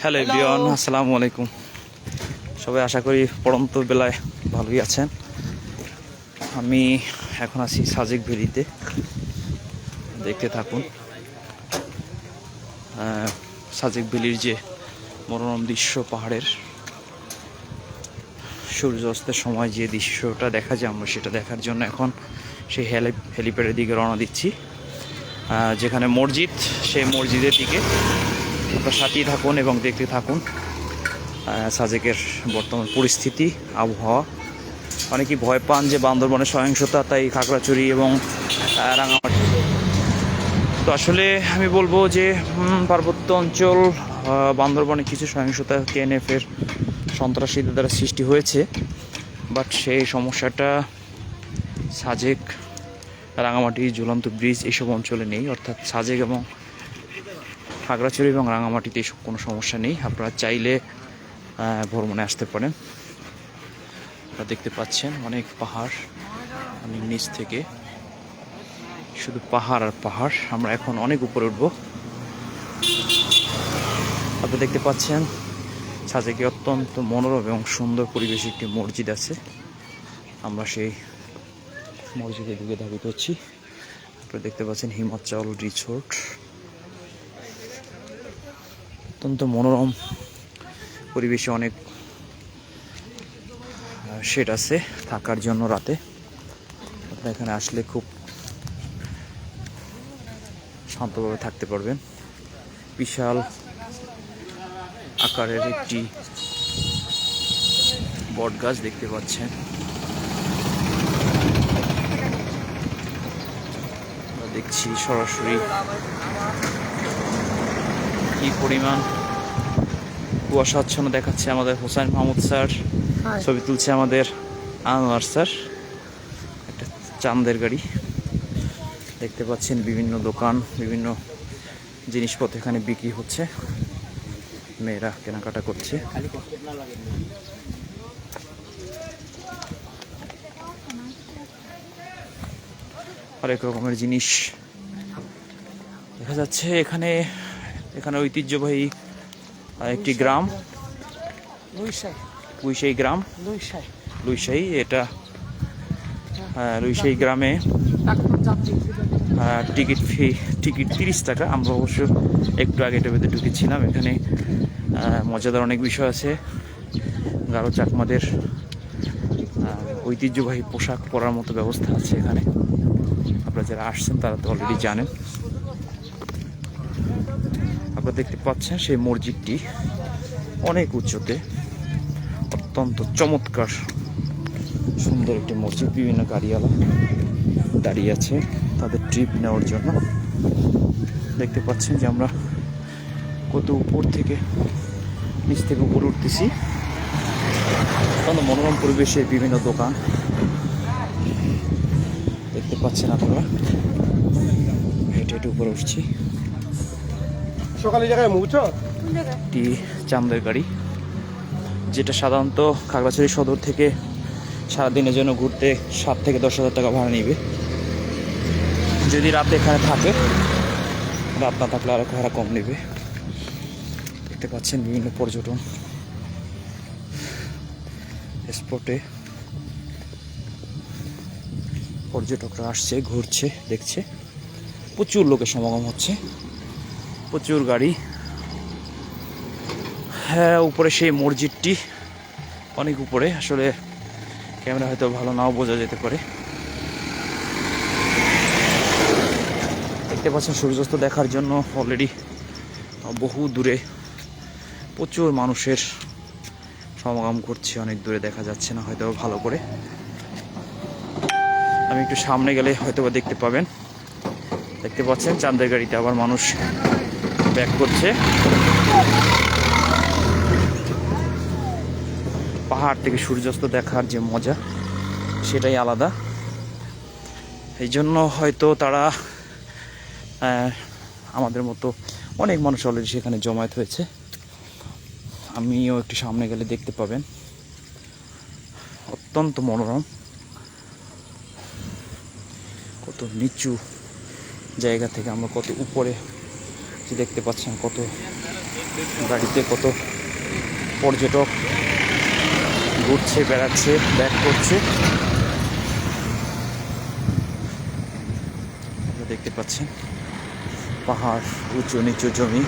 Hello everyone আসসালামু আলাইকুম সবাই আশা করি পড়ন্ত বেলায় ভালোই আছেন। আমি এখন আছি সাজেক ভ্যালিতে দেখতে থাকুন। সাজেক ভ্যালির যে মনোরম দৃশ্য পাহাড়ের সূর্যাস্তের সময় যে দৃশ্যটা দেখা যায় আমরা সেটা দেখার জন্য এখন সেই হেলি হেলিপ্যাডের দিকে রওনা দিচ্ছি। যেখানে মসজিদ সেই মসজিদের দিকে আপনার সাথেই থাকুন এবং দেখতে থাকুন। সাজেকের বর্তমান পরিস্থিতি, আবহাওয়া। অনেকেই ভয় পান যে বান্দরবনের সহিংসতা, তাই খাগড়াছড়ি এবং রাঙামাটি। তো আসলে আমি বলব যে পার্বত্য অঞ্চল বান্দরবনে কিছু সহিংসতা কেএনএফের সন্ত্রাসীদের দ্বারা সৃষ্টি হয়েছে। বাট সেই সমস্যাটা সাজেক, রাঙামাটি, ঝুলন্ত ব্রিজ এইসব অঞ্চলে নেই। অর্থাৎ সাজেক এবং খাগড়াছড়ি এবং রাঙামাটিতে এসব কোনো সমস্যা নেই। আপনারা চাইলে ভ্রমণে আসতে পারেন। আপনারা দেখতে পাচ্ছেন অনেক পাহাড় অনেক নিচ থেকে। শুধু পাহাড় আর পাহাড়। আমরা এখন অনেক উপরে উঠব। আপনি দেখতে পাচ্ছেন সাজেকে অত্যন্ত মনোরম এবং সুন্দর পরিবেশে একটি মসজিদ আছে। আমরা সেই মসজিদে দিকে ধাবিত হচ্ছি। আপনারা দেখতে পাচ্ছেন হিমাচল রিসোর্ট। অত্যন্ত মনোরম পরিবেশে অনেক শেড আছে থাকার জন্য রাতে। আপনারা এখানে আসলে খুব শান্তভাবে থাকতে পারবেন। বিশাল আকারের একটি বট গাছ দেখতে পাচ্ছেন। দেখছি সরাসরি কি পরিমাণ কুয়াশাচ্ছন্ন দেখাচ্ছে আমাদের হোসেন মাহমুদ স্যার। ছবি তুলছে আমাদের আনোয়ার স্যার। একটা চাঁদের গাড়ি। দেখতে পাচ্ছেন বিভিন্ন দোকান বিভিন্ন জিনিসপত্র এখানে বিক্রি হচ্ছে। মেয়েরা কেনাকাটা করছে। অনেক রকমের জিনিস। দেখা যাচ্ছে এখানে এখানে ঐতিহ্যবাহী একটি গ্রাম। লুইশাই। গ্রাম। লুইশাই। এটা আহ, লুইশাই গ্রামে আহ, টিকিট ফি টিকিট তিরিশ টাকা। আমরা অবশ্য একটু আগে এটা ভেতরে ঢুকেছিলাম। এখানে মজাদার অনেক বিষয় আছে। গারো চাকমাদের ঐতিহ্যবাহী পোশাক পরার মতো ব্যবস্থা আছে এখানে। আপনারা যারা আসছেন তারা তো অলরেডি জানেন। আপনারা দেখতে পাচ্ছেন সেই মসজিদটি অনেক উচ্চতে, অত্যন্ত চমৎকার, সুন্দর একটি মসজিদ, বিভিন্ন গাড়িওয়ালা দাঁড়িয়ে আছে তাদের ট্রিপ নেওয়ার জন্য। দেখতে পাচ্ছেন যে আমরা কত উপর থেকে নিচ থেকে উপরে উঠতেছি। অত্যন্ত মনোরম পরিবেশে বিভিন্ন দোকান। দেখতে পাচ্ছেন আপনারা, হেঁটে হেঁটে উপরে উঠছি। সকালে জায়গায় মুছো একটি চান্দের গাড়ি, যেটা সাধারণত খাগড়াছড়ি সদর থেকে সারাদিনের জন্য ঘুরতে সাত থেকে দশ হাজার টাকা ভাড়া নিবে। যদি রাতে এখানে থাকে, রাত না থাকলে আরও ভাড়া কম নেবে। দেখতে পাচ্ছেন বিভিন্ন পর্যটন স্পটে। পর্যটকরা আসছে, ঘুরছে, দেখছে। প্রচুর লোকের সমাগম হচ্ছে। প্রচুর গাড়ি। হ্যাঁ উপরে সেই মসজিদটি, অনেক উপরে। আসলে ক্যামেরা হয়তো ভালো নাও বোঝা যেতে পারে। দেখতে পাচ্ছেন, সূর্যাস্ত দেখার জন্য অলরেডি বহু দূরে প্রচুর মানুষের সমাগম করছে। অনেক দূরে দেখা যাচ্ছে না, হয়তো ভালো করে। আমি একটু সামনে গেলে হয়তো দেখতে পাবেন। দেখতে পাচ্ছেন চান্দের গাড়িতে আবার মানুষ ব্যাক করছে। পাহাড় থেকে সূর্যাস্ত দেখার যে মজা, সেটাই আলাদা। এই জন্য হয়তো তারা আমাদের মতো অনেক মানুষ অলরেডি সেখানে জমায়েত হয়েছে। আমিও একটু সামনে গেলে দেখতে পাবেন। অত্যন্ত মনোরম। কত নিচু জায়গা থেকে আমরা কত উপরে যে দেখতে পাচ্ছেন কত গাড়িতে কত পর্যটক ঘুরছে বেড়াচ্ছে ব্যাক করছে। দেখতে পাচ্ছেন পাহাড় উঁচু নিচু জমি।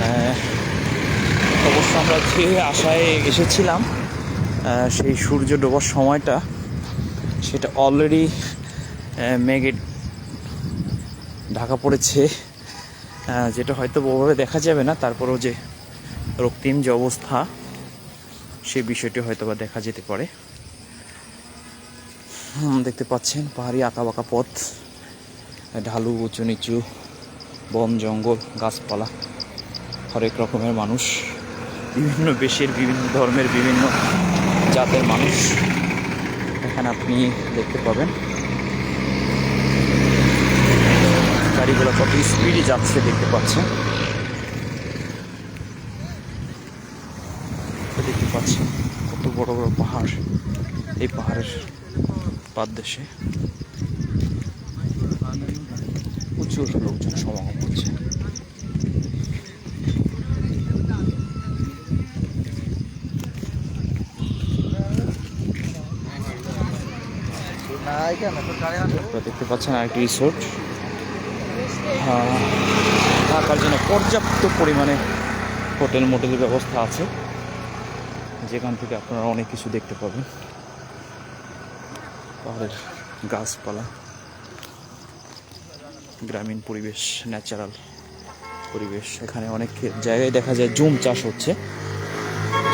আহ, অবশ্য আমরা যে আশায় এসেছিলাম সেই সূর্য ডোবার সময়টা সেটা অলরেডি মেঘে ঢাকা পড়েছে। যেটা হয়তো ওভাবে দেখা যাবে না, তারপরেও যে রক্তিম যে অবস্থা সেই বিষয়টি হয়তো বা দেখা যেতে পারে। দেখতে পাচ্ছেন, পাহাড়ি বাঁকা পথ, ঢালু, উঁচু নিচু, বন, জঙ্গল, গাছপালা, হরেক রকমের মানুষ, বিভিন্ন দেশের বিভিন্ন ধর্মের, বিভিন্ন জাতের মানুষ। এখানে আপনি দেখতে পাবেন। গাড়িগুলো কত স্পিডে যাচ্ছে দেখতে পাচ্ছেন। দেখতে পাচ্ছেন কত বড় বড় পাহাড়। এই পাহাড়ের পাদদেশে প্রচুর লোকজন সমাগম হচ্ছে। দেখতে পাচ্ছেন আরেকটি রিসোর্ট থাকার জন্য পর্যাপ্ত পরিমাণে হোটেল মোটেলের ব্যবস্থা আছে। যেখান থেকে আপনারা অনেক কিছু দেখতে পাবেন। পাহাড়ের গাছপালা। গ্রামীণ পরিবেশ, ন্যাচারাল পরিবেশ। এখানে অনেক জায়গায় দেখা যায় জুম চাষ হচ্ছে।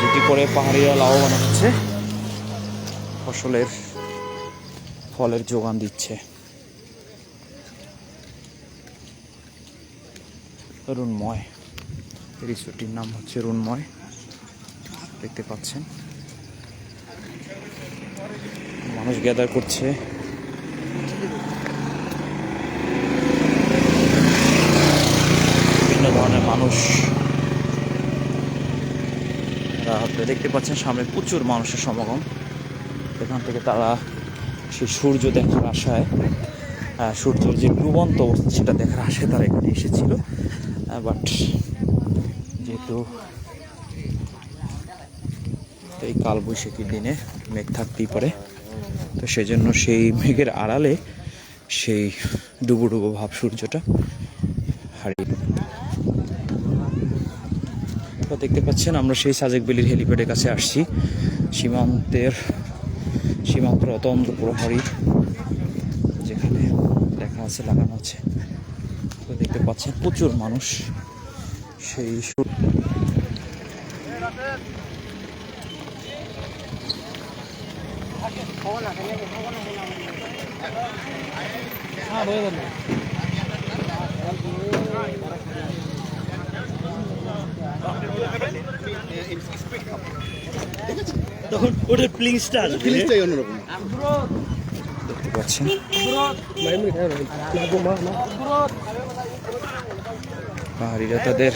যেটি করে পাহাড়িরা লাভবান হচ্ছে। ফসলের ফলের যোগান দিচ্ছে। রুনময়। রিসোর্টটির নাম হচ্ছে রুনময়। দেখতে পাচ্ছেন। মানুষ গ্যাদার করছে। বিভিন্ন ধরনের মানুষ। দেখতে পাচ্ছেন সামনে প্রচুর মানুষের সমাগম। এখান থেকে তারা সেই সূর্য দেখার আশায় সূর্যের যে ডুবন্ত অবস্থা, সেটা দেখার আশায় তারা এখানে এসেছিল। বাট যেহেতু এই কালবৈশাখীর দিনে মেঘ থাকতেই পারে, তো সেজন্য সেই মেঘের আড়ালে সেই ডুবো ডুবো ভাব সূর্যটা হারিয়ে দেখতে পাচ্ছেন আমরা সেই সাজেক বেলির হেলিপ্যাডের কাছে আসছি। সীমান্তের সীমান্তের অতন্ত্র প্রহরী যেখানে দেখা আছে, লাগানো আছে। তো দেখতে পাচ্ছেন প্রচুর মানুষ। সেই সূ- তখন ওটার প্লিংসটা আসবে ফিলিংসটাই অন্যরকম। দেখতে পাচ্ছেন। পাহাড়িরা তাদের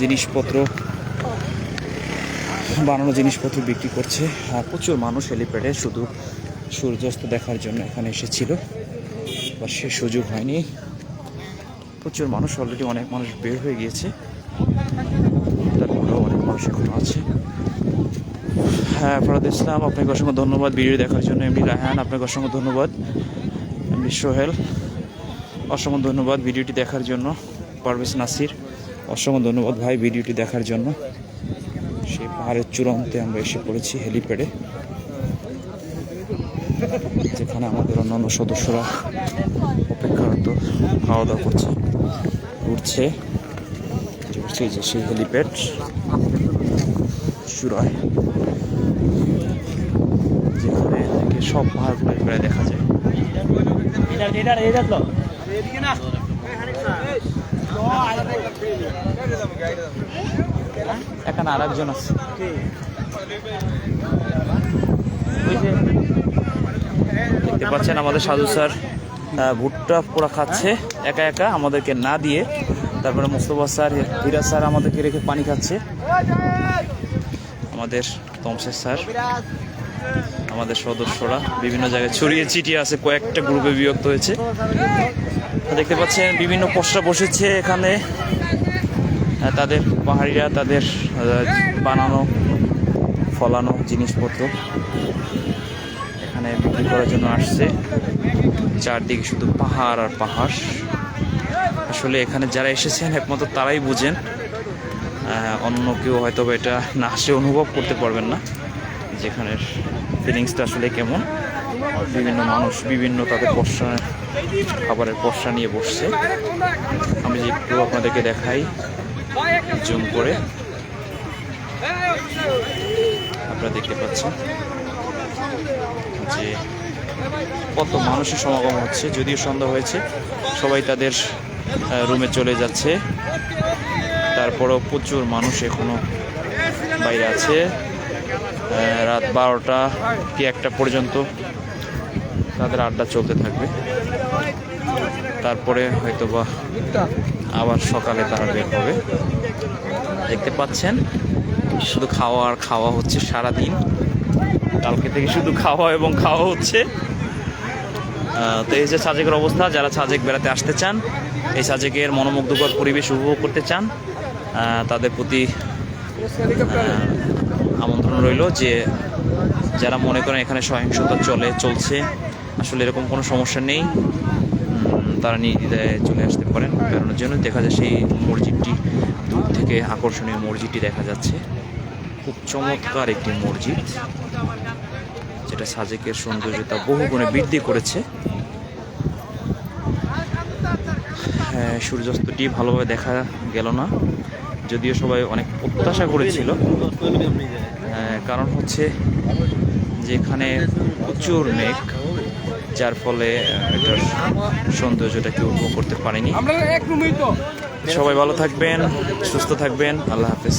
জিনিসপত্র, বানানো জিনিসপত্র বিক্রি করছে। আর প্রচুর মানুষ হেলিপ্যাডে শুধু সূর্যাস্ত দেখার জন্য এখানে এসেছিল। বা সে সুযোগ হয়নি। প্রচুর মানুষ অলরেডি অনেক মানুষ বের হয়ে গিয়েছে। তারপরেও অনেক মানুষ এখনও আছে। হ্যাঁ ফরাদ ইসলাম, আপনাকে অসংখ্য ধন্যবাদ। ভিডিও দেখার জন্য এমনি রায়হান, আপনাকে অসংখ্য ধন্যবাদ। এমনি সোহেল, অসংখ্য ধন্যবাদ ভিডিওটি দেখার জন্য। পারভেজ নাসির, অসংখ্য ধন্যবাদ ভাই ভিডিওটি দেখার জন্য। সেই পাহাড়ের চূড়ান্তে আমরা এসে পড়েছি হেলিপ্যাডে, যেখানে আমাদের অন্যান্য সদস্যরা অপেক্ষারত খাওয়া দাওয়া করছে উঠছে যে যে সেই হেলিপ্যাড চূড়ায়, যেখানে থেকে সব পাহাড়গুলো প্রায় দেখা যায়। এখানে আর একজন আছে। দেখতে পাচ্ছেন আমাদের সাধু স্যার ভুট্টা পোড়া খাচ্ছে একা একা আমাদেরকে না দিয়ে। তারপরে মুস্তফা স্যার, হিরা স্যার আমাদেরকে রেখে পানি খাচ্ছে। আমাদের তমসের স্যার, আমাদের সদস্যরা বিভিন্ন জায়গায় ছড়িয়ে ছিটিয়ে আছে, কয়েকটা গ্রুপে বিভক্ত হয়েছে। দেখতে পাচ্ছেন, বিভিন্ন পোস্টার বসেছে এখানে। তাদের পাহাড়িরা, তাদের বানানো, ফলানো জিনিসপত্র এখানে বিক্রি করার জন্য আসছে। চারদিকে শুধু পাহাড় আর পাহাড়। আসলে এখানে যারা এসেছেন, একমাত্র তারাই বুঝেন। অন্য কেউ হয়তো এটা না আসে অনুভব করতে পারবেন না। যেখানের ফিলিংসটা আসলে কেমন। বিভিন্ন মানুষ, বিভিন্ন তাদের পশা খাবারের পশা নিয়ে বসছে। আমি যে একটু আপনাদেরকে দেখাই, জুম করে। আপনারা দেখতে পাচ্ছেন যে কত মানুষের সমাগম হচ্ছে, যদিও সন্ধ্যা হয়েছে, সবাই তাদের রুমে চলে যাচ্ছে। তারপরেও প্রচুর মানুষ এখনও বাইরে আছে। রাত বারোটা কি একটা পর্যন্ত তাদের আড্ডা চলতে থাকবে। তারপরে হয়তো বা আবার সকালে তারা বের হবে। দেখতে পাচ্ছেন, শুধু খাওয়া আর খাওয়া হচ্ছে সারা দিন কালকে থেকে শুধু খাওয়া এবং খাওয়া হচ্ছে। তো এই যে সাজেকের অবস্থা, যারা সাজেক বেড়াতে আসতে চান, এই সাজেকের মনোমুগ্ধকর পরিবেশ উপভোগ করতে চান তাদের প্রতি আমন্ত্রণ রইল যে যারা মনে করেন এখানে সহিংসতা চলে, চলছে, আসলে এরকম কোনো সমস্যা নেই। তারা নির্দ্বিধায় চলে আসতে পারেন। বেড়ানোর জন্য দেখা যায় সেই মসজিদটি দূর থেকে আকর্ষণীয় মসজিদটি দেখা যাচ্ছে। খুব চমৎকার একটি মসজিদ যেটা সাজেকের সৌন্দর্যতা বহু গুণে বৃদ্ধি করেছে। হ্যাঁ, সূর্যাস্তটি ভালোভাবে দেখা গেল না যদিও সবাই অনেক প্রত্যাশা করেছিল। আহ, কারণ হচ্ছে যেখানে প্রচুর মেঘ যার ফলে এটার সৌন্দর্যটাকে উপভোগ করতে পারেনি। সবাই ভালো থাকবেন সুস্থ থাকবেন আল্লাহ হাফেজ।